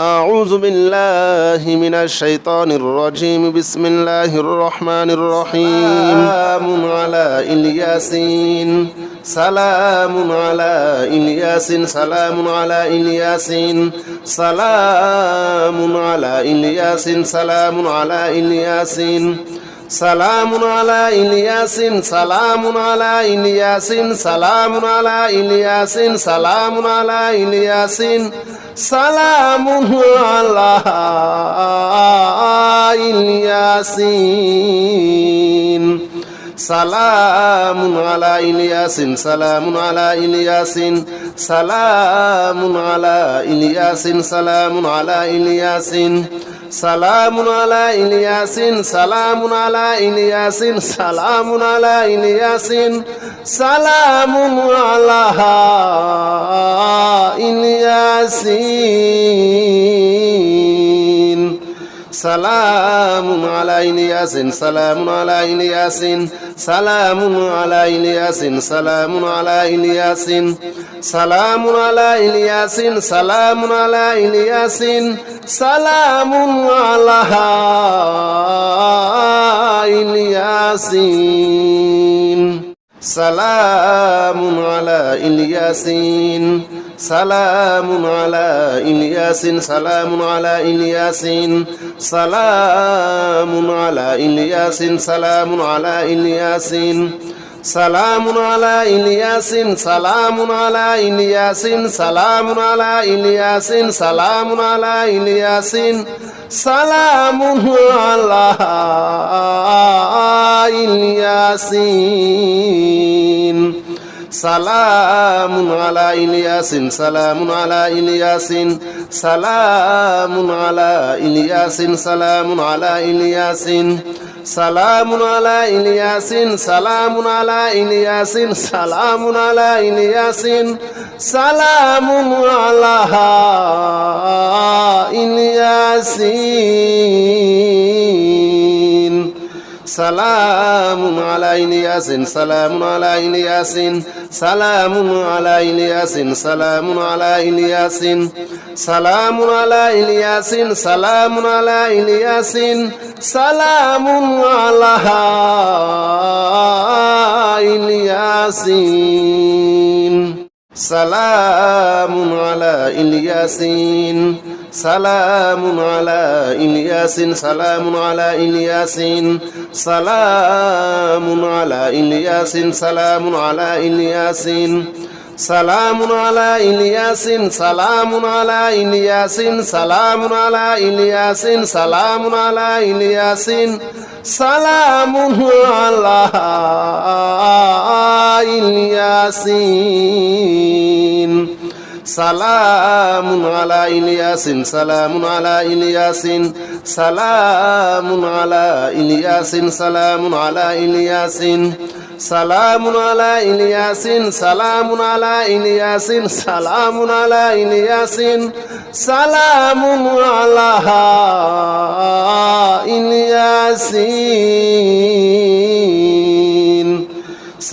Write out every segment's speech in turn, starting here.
أعوذ بالله من الشيطان الرجيم. بسم الله الرحمن الرحيم. سلام على إلياسين. سلام على إلياسين. سلام على إلياسين. سلام على إلياسين. سلام على إلياسين. সালামুন আলা ইলিয়াসিন, সালামুন আলা ইলিয়াসিন, সালামুন আলা ইলিয়াসিন, সালামুন আলা ইলিয়াসিন, সালামুন আলা ইলিয়াসিন। সালামুন আলা ইলিয়াসিন, সালামুন আলা ইলিয়াসিন, সালামুন আলা ইলিয়াসিন সালামুন আলা ইলিয়াসিন সালামুন আলা ইলিয়াসিন সালামুন আলা ইলিয়াসিন সালামুন আলা ইলিয়াসিন। সালামুন আলাইন ইয়াসিন, সালামুন আলাইন ইয়াসিন, সালামুন আলাইন ইয়াসিন, সালামুন আলাইন ইয়াসিন, সালামুন আলাইন ইয়াসিন, সালামুন আলাইন ইয়াসিন, সালামুন আলাইন ইয়াসিন, সালামুন আলা ইলিয়াসিন সালামুন আলা ইলিয়াসিন, সালামুন আলা ইলিয়াসিন, সালামুন আলা ইলিয়াসিন, সালামুন আলা ইলিয়াসিন, সালামুন আলা ইলিয়াসিন, সালামুন আলা ইলিয়াসিন, সালামুন আলা ইলিয়াসিন, সালামুন আলা ইলিয়াসিন, সালামুন আলা ইলিয়াসিন। সালামুন আলা ইলিয়াসিন, সালামুন আলা ইলিয়াসিন, সালামুন আলা ইলিয়াসিন, সালামুন আলা ইলিয়াসিন, সালামুন আলা ইলিয়াসিন, সালামুন আলা ইলিয়াসিন, সালামুন আলা ইলিয়াসিন, সালামুন আলা ইলিয়াসিন। সালামুন আলাইনি ইয়াসিন, সালামুন আলাইনি ইয়াসিন, সালামুন আলাইনি ইয়াসিন, সালামুন আলাইনি ইয়াসিন, সালামুন আলাইনি ইয়াসিন, সালামুন আলাইনি ইয়াসিন, সালামুন আলাইনি ইয়াসিন, সালামুন আলা ইলিয়াসিন সালামুন আলা ইলিয়াসিন, সালামুন আলা ইলিয়াসিন, সালামুন আলা ইলিয়াসিন, সালামুন আলা ইলিয়াসিন, সালামুন আলা ইলিয়াসিন, সালামুন আলা ইলিয়াসিন, সালামুন আলা ইলিয়াসিন, সালামুন আলা ইলিয়াসিন, সালামুন আলা ইলিয়াসিন। সালামুন আলা ইলিয়াসিন, সালামুন আলা ইলিয়াসিন, সালামুন আলা ইলিয়াসিন, সালামুন আলা ইলিয়াসিন, সালামুন আলা ইলিয়াসিন, সালামুন আলা ইলিয়াসিন, সালামুন আলা ইলিয়াসিন, সালামুন আলা ইলিয়াসিন।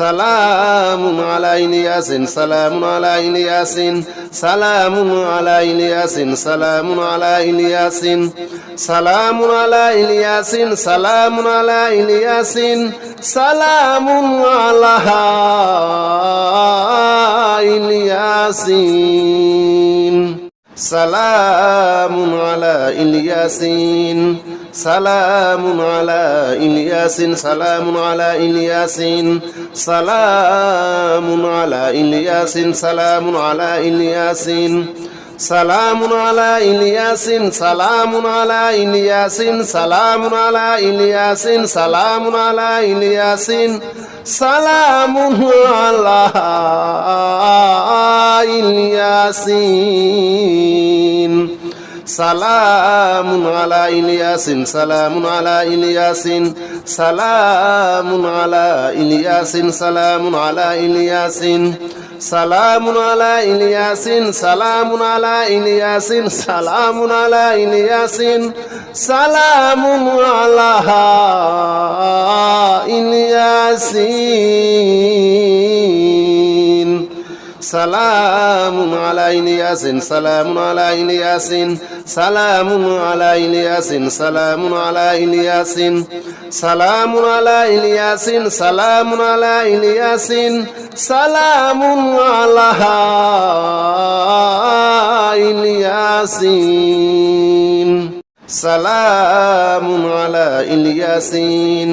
সালামুন আলা ইলিয়াসিন সালামুন আলা ইলিয়াসিন সালামুন আলা ইলিয়াসিন সালামুন আলা ইলিয়াসিন সালামুন আলা ইলিয়াসিন সালামুন আলা ইলিয়াসিন সালামুন আলা ইলিয়াসিন সালামুন আলা ইলিয়াসিন সালামুন আলা ইলিয়াসিন, সালামুন আলা ইলিয়াসিন, সালামুন আলা ইলিয়াসিন, সালামুন আলা ইলিয়াসিন, সালামুন আলা ইলিয়াসিন, সালামুন আলা ইলিয়াসিন, সালামুন আলা ইলিয়াসিন, সালামুন আলা ইলিয়াসিন, সালামুন আলা ইলিয়াসিন। সালামুন আলা ইলিয়াসিন, সালামুন আলা ইলিয়াসিন, সালামুন আলা ইলিয়াসিন, সালামুন আলা ইলিয়াসিন, সালামুন আলা ইলিয়াসিন, সালামুন আলা ইলিয়াসিন, সালামুন আলা ইলিয়াসিন, সালামুন আলা ইলিয়াসিন। সালামুন আলাইনি ইয়াসিন, সালামুন আলাইনি ইয়াসিন, সালামুন আলাইনি ইয়াসিন, সালামুন আলাইনি ইয়াসিন, সালামুন আলাইনি ইয়াসিন, সালামুন আলাইনি ইয়াসিন, সালামুন আলাইনি ইয়াসিন, সালামুন আলা ইলিয়াসিন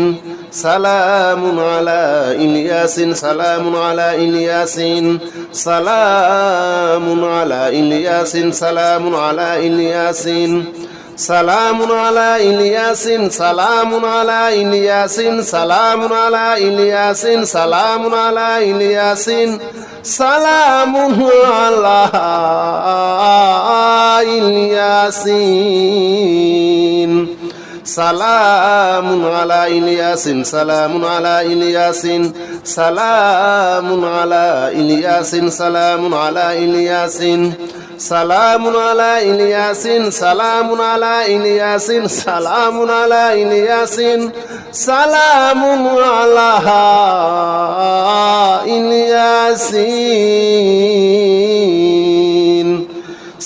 سلام على إلياس سلام على إلياسين سلام على إلياس سلام على إلياسين سلام على إلياس سلام على إلياس سلام على إلياس سلام على إلياس سلام على إلياسين সালামুন আলা ইলিয়াসিন, সালামুন আলা ইলিয়াসিন, সালামুন আলা ইলিয়াসিন, সালামুন আলা ইলিয়াসিন, সালামুন আলা ইলিয়াসিন, সালামুন আলা ইলিয়াসিন, সালামুন আলা ইলিয়াসিন, সালামুন আলা ইলিয়াসিন।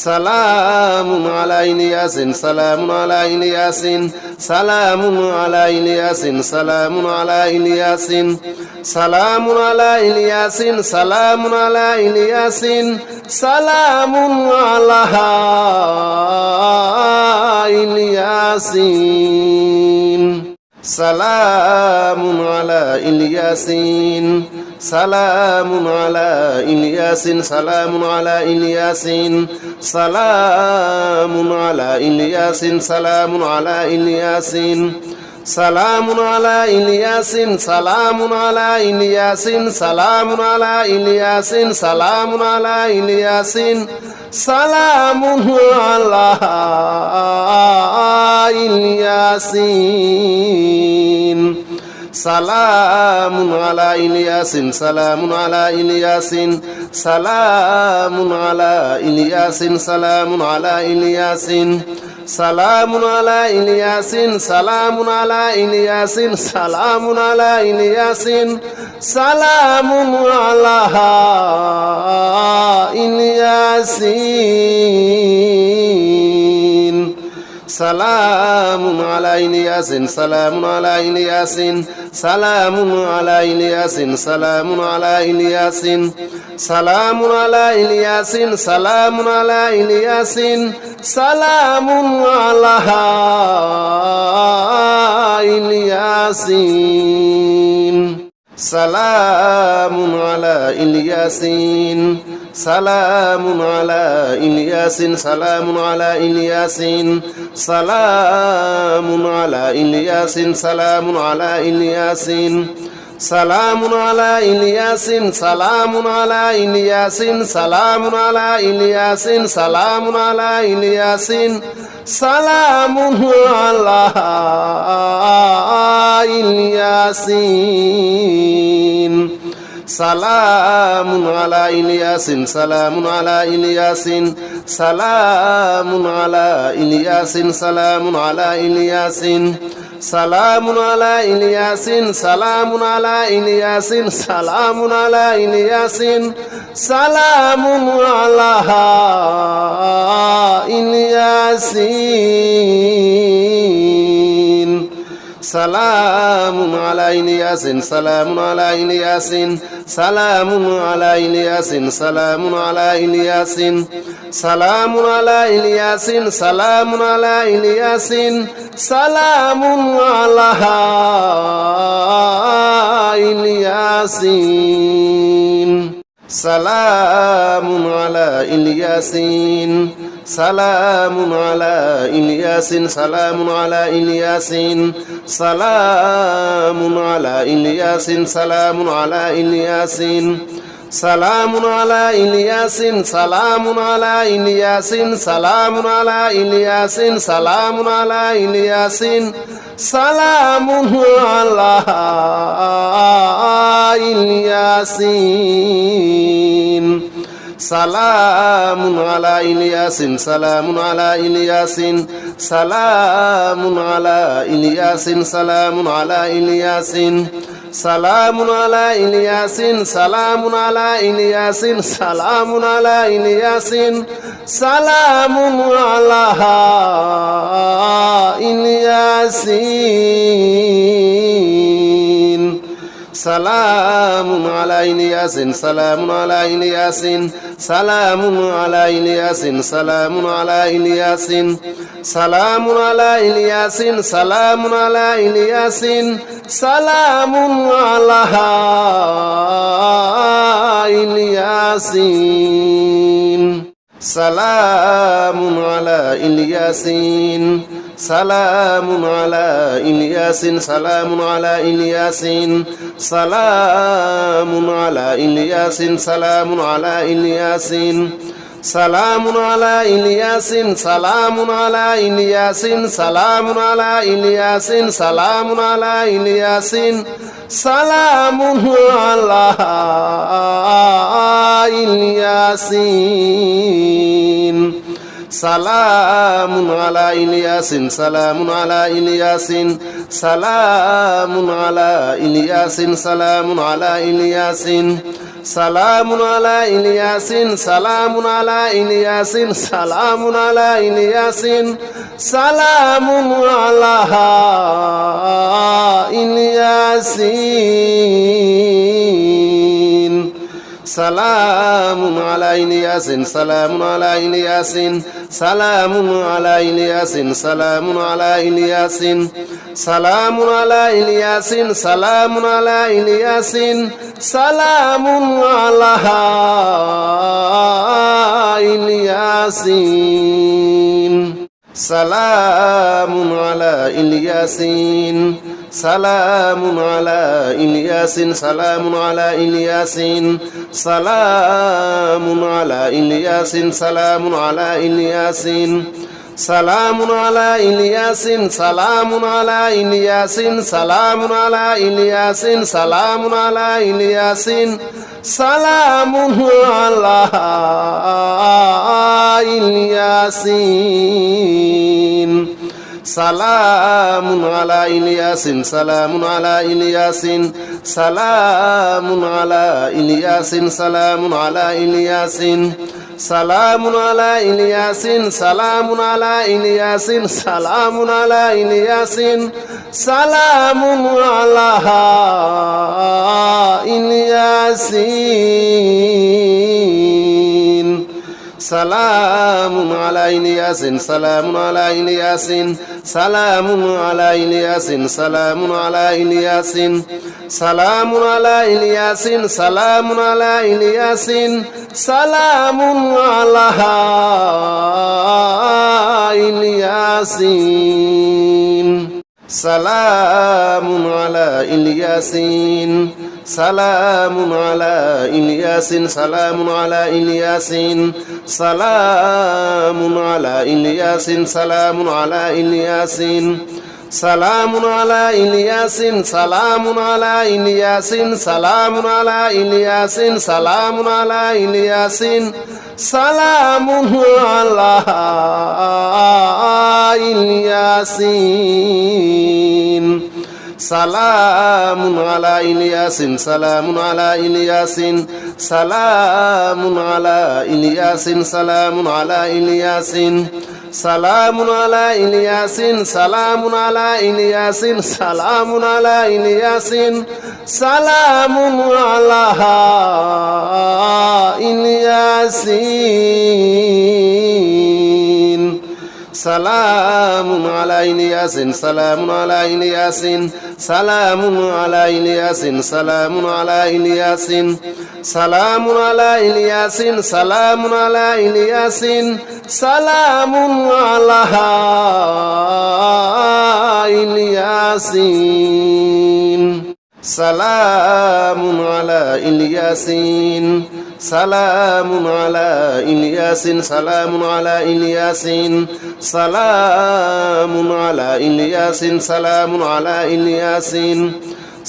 সালামুন আলাইনি ইয়াসিন, সালামুন আলাইনি ইয়াসিন, সালামুন আলাইনি ইয়াসিন, সালামুন আলাইনি ইয়াসিন, সালামুন আলাইনি ইয়াসিন, সালামুন আলাইনি ইয়াসিন, সালামুন আলাইনি ইয়াসিন, সালামুন আলা ইলিয়াসিন সালামুন আলা ইলিয়াসিন, সালামুন আলা ইলিয়াসিন, সালামুন আলা ইলিয়াসিন, সালামুন আলা ইলিয়াসিন, সালামুন আলা ইলিয়াসিন, সালামুন আলা ইলিয়াসিন, সালামুন আলা ইলিয়াসিন, সালামুন আলা ইলিয়াসিন, সালামুন আলা ইলিয়াসিন। সালামুন আলা ইলিয়াসিন, সালামুন আলা ইলিয়াসিন, সালামুন আলা ইলিয়াসিন, সালামুন আলা ইলিয়াসিন, সালামুন আলা ইলিয়াসিন, সালামুন আলা ইলিয়াসিন, সালামুন আলা ইলিয়াসিন, সালামুন আলা ইলিয়াসিন। সালামুন আলা ইলিয়াসিন সালামুন আলা ইলিয়াসিন সালামুন আলা ইলিয়াসিন সালামুন আলা ইলিয়াসিন সালামুন আলা ইলিয়াসিন সালামুন আলা ইলিয়াসিন সালামুন আলা ইলিয়াসিন সালামুন আলা ইলিয়াসিন سلام على إلياس سلام على إلياسين سلام على إلياس سلام على إلياسين سلام على إلياس سلام على إلياس سلام على إلياس سلام على إلياس سلام على إلياسين সালামুন আলা ইলিয়াসিন, সালামুন আলা ইলিয়াসিন, সালামুন আলা ইলিয়াসিন, সালামুন আলা ইলিয়াসিন, সালামুন আলা ইলিয়াসিন, সালামুন আলা ইলিয়াসিন, সালামুন আলা ইলিয়াসিন, সালামুন আলা ইলিয়াসিন। সালামুন আলাইনি ইয়াসিন, সালামুন আলাইনি ইয়াসিন, সালামুন আলাইনি ইয়াসিন, সালামুন আলাইনি ইয়াসিন, সালামুন আলাইনি ইয়াসিন, সালামুন আলাইনি ইয়াসিন, সালামুন আলাইনি ইয়াসিন, সালামুন আলা ইলিয়াসিন সালামুন আলা ইলিয়াসিন, সালামুন আলা ইলিয়াসিন, সালামুন আলা ইলিয়াসিন, সালামুন আলা ইলিয়াসিন, সালামুন আলা ইলিয়াসিন, সালামুন আলা ইলিয়াসিন, সালামুন আলা ইলিয়াসিন, সালামুন আলা ইলিয়াসিন, সালামুন আলা ইলিয়াসিন। সালামুন আলা ইলিয়াসিন, সালামুন আলা ইলিয়াসিন, সালামুন আলা ইলিয়াসিন, সালামুন আলা ইলিয়াসিন, সালামুন আলা ইলিয়াসিন, সালামুন আলা ইলিয়াসিন, সালামুন আলা ইলিয়াসিন, সালামুন আলা ইলিয়াসিন। সালামুন আলাইনি ইয়াসিন, সালামুন আলাইনি ইয়াসিন, সালামুন আলাইনি ইয়াসিন, সালামুন আলাইনি ইয়াসিন, সালামুন আলাইনি ইয়াসিন, সালামুন আলাইনি ইয়াসিন, সালামুন আলাইনি ইয়াসিন, সালামুন আলা ইলিয়াসিন সালামুন আলা ইলিয়াসিন, সালামুন আলা ইলিয়াসিন, সালামুন আলা ইলিয়াসিন, সালামুন আলা ইলিয়াসিন, সালামুন আলা ইলিয়াসিন, সালামুন আলা ইলিয়াসিন, সালামুন আলা ইলিয়াসিন, সালামুন আলা ইলিয়াসিন, সালামুন আলা ইলিয়াসিন। সালামুন আলা ইলিয়াসিন, সালামুন আলা ইলিয়াসিন, সালামুন আলা ইলিয়াসিন, সালামুন আলা ইলিয়াসিন, সালামুন আলা ইলিয়াসিন, সালামুন আলা ইলিয়াসিন, সালামুন আলা ইলিয়াসিন, সালামুন আলা ইলিয়াসিন। সালামুন আলাইনি ইয়াসিন, সালামুন আলাইনি ইয়াসিন, সালামুন আলাইনি ইয়াসিন, সালামুন আলাইনি ইয়াসিন, সালামুন আলাইনি ইয়াসিন, সালামুন আলাইনি ইয়াসিন, সালামুন আলাইনি ইয়াসিন, সালামুন আলা ইলিয়াসিন সালামুন আলা ইলিয়াসিন সালামুন আলা ইলিয়াসিন সালামুন আলা ইলিয়াসিন সালামুন আলা ইলিয়াসিন সালামুন আলা ইলিয়াসিন সালামুন আলা ইলিয়াসিন সালামুন আলা ইলিয়াসিন সালামুন আলা ইলিয়াসিন সালামুন আলা ইলিয়াসিন সালামুন আলা ইলিয়াসিন, সালামুন আলা ইলিয়াসিন, সালামুন আলা ইলিয়াসিন, সালামুন আলা ইলিয়াসিন, সালামুন আলা ইলিয়াসিন, সালামুন আলা ইলিয়াসিন, সালামুন আলা ইলিয়াসিন, সালামুন আলা ইলিয়াসিন। সালামুন আলাইন ইয়াসিন, সালামুন আলাইন ইয়াসিন, সালামুন আলাইন ইয়াসিন, সালামুন আলাইন ইয়াসিন, সালামুন আলাইন ইয়াসিন, সালামুন আলাইন ইয়াসিন, সালামুন আলাইন ইয়াসিন, সালামুন আলা ইলিয়াসিন সালামুন আলা ইলিয়াসিন সালামুন আলা ইলিয়াসিন সালামুন আলা ইলিয়াসিন সালামুন আলা ইলিয়াসিন সালামুন আলা ইলিয়াসিন সালামুন আলা ইলিয়াসিন সালামুন আলা ইলিয়াসিন সালামুন আলা ইলিয়াসিন সালামুন আলা ইলিয়াসিন সালামুন আলা ইলিয়াসিন, সালামুন আলা ইলিয়াসিন, সালামুন আলা ইলিয়াসিন, সালামুন আলা ইলিয়াসিন, সালামুন আলা ইলিয়াসিন, সালামুন আলা ইলিয়াসিন, সালামুন আলা ইলিয়াসিন, সালামুন আলা ইলিয়াসিন। সালামুন আলাইনি ইয়াসিন, সালামুন আলাইনি ইয়াসিন, সালামুন আলাইনি ইয়াসিন, সালামুন আলাইনি ইয়াসিন, সালামুন আলাইনি ইয়াসিন, সালামুন আলাইনি ইয়াসিন, সালামুন আলাইনি ইয়াসিন, সালামুন আলা ইলিয়াসিন সালামুন আলা ইলিয়াসিন, সালামুন আলা ইলিয়াসিন, সালামুন আলা ইলিয়াসিন, সালামুন আলা ইলিয়াসিন,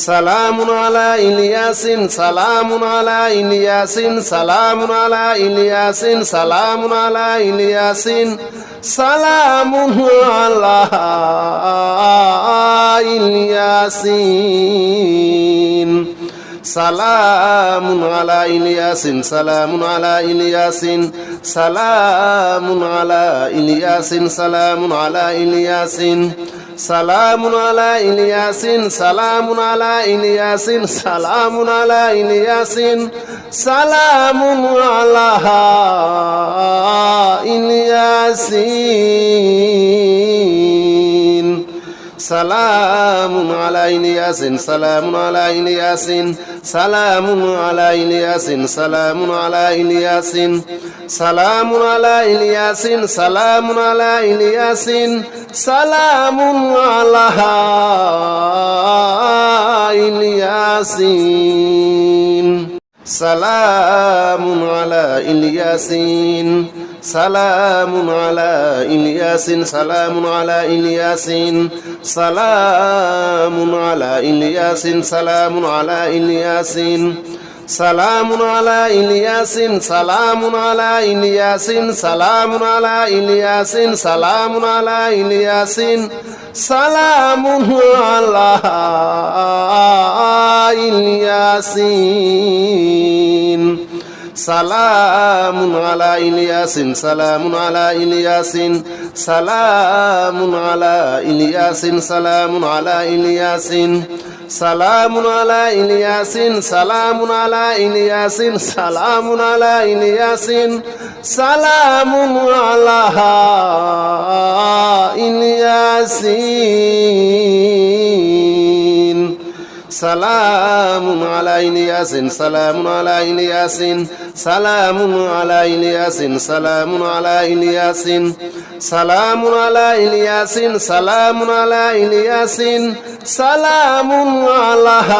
সালামুন আলা ইলিয়াসিন, সালামুন আলা ইলিয়াসিন, সালামুন আলা ইলিয়াসিন, সালামুন আলা ইলিয়াসিন, সালামুন আলা ইলিয়াসিন। সালামুন আলা ইলিয়াসিন, সালামুন আলা ইলিয়াসিন, সালামুন আলা ইলিয়াসিন, সালামুন আলা ইলিয়াসিন, সালামুন আলা ইলিয়াসিন, সালামুন আলা ইলিয়াসিন, সালামুন আলা ইলিয়াসিন, সালামুন আলা ইলিয়াসিন। সালামুন আলাইনি ইয়াসিন, সালামুন আলাইনি ইয়াসিন, সালামুন আলাইনি ইয়াসিন, সালামুন আলাইনি ইয়াসিন, সালামুন আলাইনি ইয়াসিন, সালামুন আলাইনি ইয়াসিন, সালামুন আলাইনি ইয়াসিন। سلام على الياسين سلام على الياسين سلام على الياسين سلام على الياسين سلام على الياسين সালামুন আলা ইলিয়াসিন, সালামুন আলা ইলিয়াসিন, সালামুন আলা ইলিয়াসিন, সালামুন আলা ইলিয়াসিন, সালামুন আলা ইলিয়াসিন। সালামুন আলা ইলিয়াসিন, সালামুন আলা ইলিয়াসিন, সালামুন আলা ইলিয়াসিন, সালামুন আলা ইলিয়াসিন, সালামুন আলা ইলিয়াসিন, সালামুন আলা ইলিয়াসিন, সালামুন আলা ইলিয়াসিন, সালামুন আলা ইলিয়াসিন। সালামুন আলাইন ইয়াসিন, সালামুন আলাইন ইয়াসিন, সালামুন আলাইন ইয়াসিন, সালামুন আলাইন ইয়াসিন, সালামুন আলাইন ইয়াসিন, সালামুন আলাইন ইয়াসিন, সালামুন আলাইন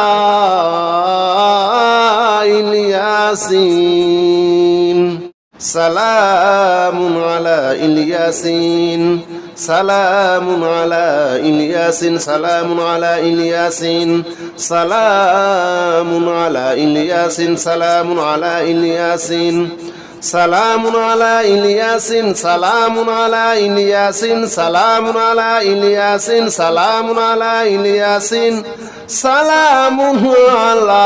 ইয়াসিন, সালামুন আলা ইলিয়াসিন সালামুন আলা ইলিয়াসিন, সালামুন আলা ইলিয়াসিন, সালামুন আলা ইলিয়াসিন, সালামুন আলা ইলিয়াসিন, সালামুন আলা ইলিয়াসিন, সালামুন আলা ইলিয়াসিন, সালামুন আলা ইলিয়াসিন, সালামুন আলা ইলিয়াসিন, সালামুন আলা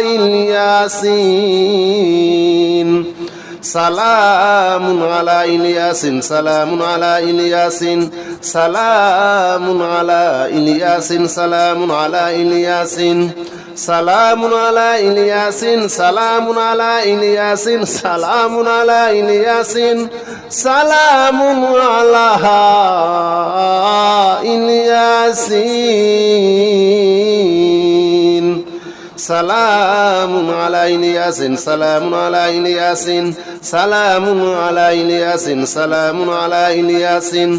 ইলিয়াসিন। সালামুন আলা ইলিয়াসিন, সালামুন আলা ইলিয়াসিন, সালামুন আলা ইলিয়াসিন, সালামুন আলা ইলিয়াসিন, সালামুন আলা ইলিয়াসিন, সালামুন আলা ইলিয়াসিন, সালামুন আলা ইলিয়াসিন, সালামুন আলা ইলিয়াসিন। সালামুন আলাইনি আসিন সালামুন আলাইনি আসিন সালামুন আলাইনি আসিন সালামুন আলাইনি আসিন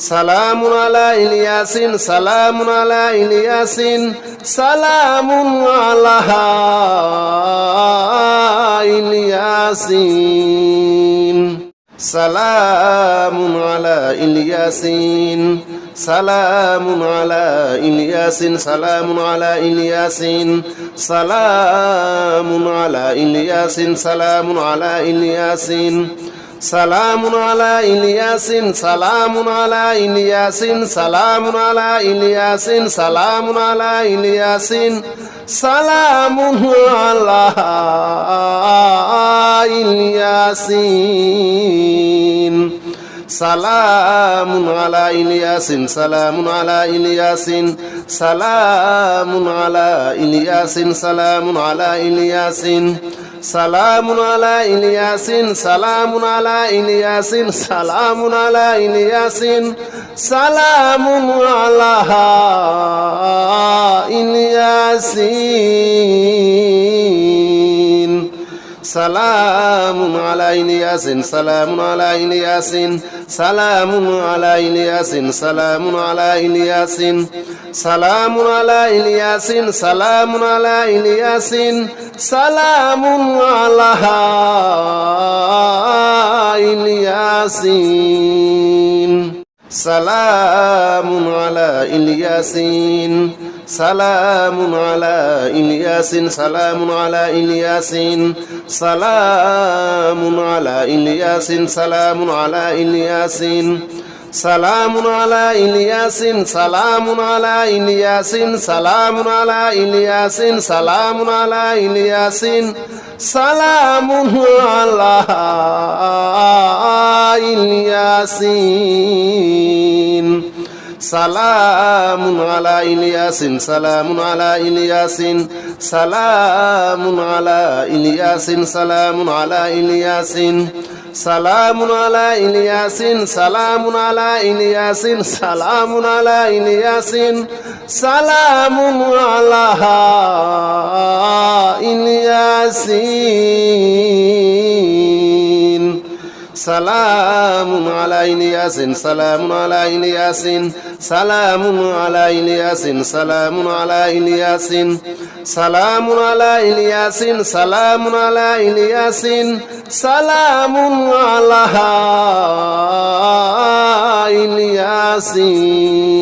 সালামুন আলাইনি আসিন সালামুন আলাইনি আসিন সালামুন আলাইনি আসিন সালামুন আলা ইলিয়াসিন সালামুন আলা ইলিয়াসিন, সালামুন আলা ইলিয়াসিন, সালামুন আলা ইলিয়াসিন, সালামুন আলা ইলিয়াসিন, সালামুন আলা ইলিয়াসিন, সালামুন আলা ইলিয়াসিন, সালামুন আলা ইলিয়াসিন, সালামুন আলা ইলিয়াসিন, সালামুন আলা ইলিয়াসিন। সালামুন আলা ইলিয়াসিন, সালামুন আলা ইলিয়াসিন, সালামুন আলা ইলিয়াসিন, সালামুন আলা ইলিয়াসিন, সালামুন আলা ইলিয়াসিন, সালামুন আলা ইলিয়াসিন, সালামুন আলা ইলিয়াসিন, সালামুন আলা ইলিয়াসিন। সালামুন আলাইনি ইয়াসিন, সালামুন আলাইনি ইয়াসিন, সালামুন আলাইনি ইয়াসিন, সালামুন আলাইনি ইয়াসিন, সালামুন আলাইনি ইয়াসিন, সালামুন আলাইনি ইয়াসিন, সালামুন আলাইনি ইয়াসিন, সালামুন আলা ইলিয়াসিন সালামুন আলা ইলিয়াসিন সালামুন আলা ইলিয়াসিন সালামুন আলা ইলিয়াসিন সালামুন আলা ইলিয়াসিন সালামুন আলা ইলিয়াসিন সালামুন আলা ইলিয়াসিন সালামুন আলা ইলিয়াসিন সালামুন আলা ইলিয়াসিন সালামুন আলা ইলিয়াসিন সালামুন আলা ইলিয়াসিন, সালামুন আলা ইলিয়াসিন, সালামুন আলা ইলিয়াসিন, সালামুন আলা ইলিয়াসিন, সালামুন আলা ইলিয়াসিন, সালামুন আলা ইলিয়াসিন, সালামুন আলা ইলিয়াসিন, সালামুন আলা ইলিয়াসিন। সালামুন আলাইন ইয়াসিন, সালামুন আলাইন ইয়াসিন সালামুন আলাইন ইয়াসিন, সালামুন আলাইন ইয়াসিন, সালামুন আলাইন ইয়াসিন, সালামুন আলাইন ইয়াসিন, সালামুন আলাইন ইয়াসিন।